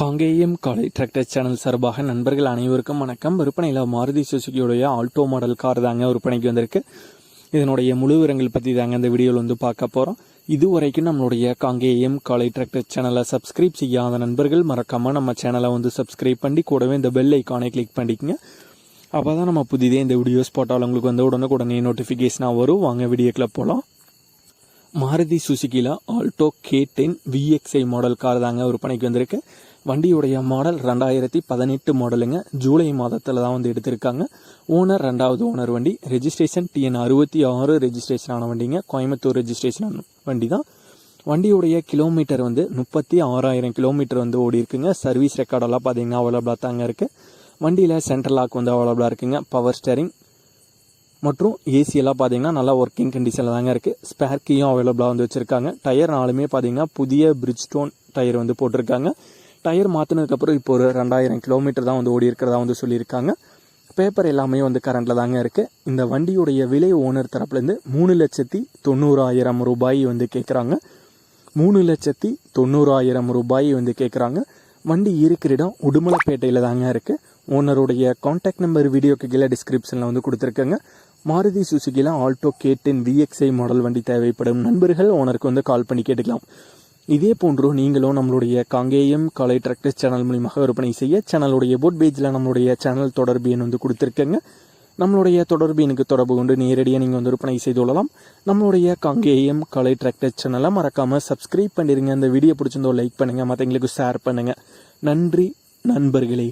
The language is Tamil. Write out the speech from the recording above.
காங்கேயம் காலை டிராக்டர் சேனல் சார்பாக நண்பர்கள் அனைவருக்கும் வணக்கம். விற்பனையில் மாருதி சுசுகியுடைய ஆல்டோ மாடல் கார் தாங்க விற்பனைக்கு வந்திருக்கு. இதனுடைய முழு விவரங்கள் பற்றி தாங்க இந்த வீடியோவில் வந்து பார்க்க போகிறோம் இதுவரைக்கும் நம்மளுடைய காங்கேயம் காலை டிராக்டர் சேனலை சப்ஸ்கிரைப் செய்யாத நண்பர்கள் மறக்காமல் நம்ம சேனலை வந்து சப்ஸ்கிரைப் பண்ணி கூடவே இந்த பெல் ஐக்கானை கிளிக் பண்ணிக்கங்க. அப்போ தான் நம்ம புதிதே இந்த வீடியோஸ் போட்டால் உங்களுக்கு வந்து உடனுக்குடனே நோட்டிஃபிகேஷனாக வரும். வாங்க வீடியோக்கில் போகலாம் Maruti சுசுகியில் Alto K ten VXI model car தாங்க விற்பனைக்கு வந்திருக்கு. வண்டியுடைய மாடல் ரெண்டாயிரத்தி பதினெட்டு மாடலுங்க ஜூலை மாதத்தில் தான் வந்து எடுத்திருக்காங்க. ஓனர் ரெண்டாவது ஓனர் வண்டி. ரெஜிஸ்ட்ரேஷன் டிஎன் அறுபத்தி ஆறு ரெஜிஸ்ட்ரேஷன் ஆன வண்டிங்க. கோயம்புத்தூர் ரெஜிஸ்ட்ரேஷன் வண்டி தான் வண்டியுடைய கிலோமீட்டர் வந்து முப்பத்தி ஆறாயிரம் கிலோமீட்டர் வந்து ஓடி இருக்குங்க. சர்வீஸ் ரெக்கார்டெல்லாம் பார்த்தீங்கன்னா அவைலபிளாக தாங்க இருக்குது வண்டியில் சென்ட்ரல் லாக் வந்து அவைலபிளாக இருக்குங்க. பவர் ஸ்டேரிங் மற்றும் ஏசி எல்லாம் பார்த்தீங்கன்னா நல்லா ஒர்க்கிங் கண்டிஷனில் தாங்க இருக்குது ஸ்பேர் கீயும் அவைலபிளாக வந்து வச்சுருக்காங்க. டயர் நாலுமே பார்த்தீங்கன்னா புதிய பிரிட்ஜ் ஸ்டோன் டயர் வந்து போட்டிருக்காங்க. டயர் மாற்றினதுக்கப்புறம் இப்போ ஒரு ரெண்டாயிரம் கிலோமீட்டர் தான் வந்து ஓடி இருக்கிறதா வந்து சொல்லியிருக்காங்க. பேப்பர் எல்லாமே வந்து கரண்டில் தாங்க இருக்குது இந்த வண்டியுடைய விலை ஓனர் தரப்புலேருந்து மூணு லட்சத்தி தொண்ணூறாயிரம் ரூபாய் வந்து கேட்குறாங்க மூணு லட்சத்தி தொண்ணூறாயிரம் ரூபாய் வந்து கேட்குறாங்க வண்டி இருக்கிற இடம் உடுமலைப்பேட்டையில் தாங்க இருக்குது ஓனருடைய காண்டாக்ட் நம்பர் வீடியோக்கு கீழே டிஸ்கிரிப்ஷனில் வந்து கொடுத்துருக்கேங்க. Maruti சுசுகியில் Alto K ten VXI model வண்டி தேவைப்படும். நண்பர்கள் ஓனருக்கு வந்து கால் பண்ணி கேட்டுக்கலாம். இதே போன்று நீங்களும் நம்மளுடைய காங்கேயம் கலை டிராக்டர்ஸ் சேனல் மூலியமாக விற்பனை செய்ய சேனலுடைய போட் பேஜில் நம்மளுடைய சேனல் தொடர்பு எண் வந்து கொடுத்துருக்கேங்க. நம்மளுடைய தொடர்பு எனக்கு தொடர்பு கொண்டு நேரடியாக நீங்கள் வந்து விற்பனை செய்து கொள்ளலாம். நம்மளுடைய காங்கேயம் கலை டிராக்டர் சேனலை மறக்காமல் சப்ஸ்கிரைப் பண்ணிடுங்க இந்த வீடியோ பிடிச்சிருந்தோ லைக் பண்ணுங்கள் மற்றவங்களுக்கு ஷேர் பண்ணுங்கள் நன்றி நண்பர்களே.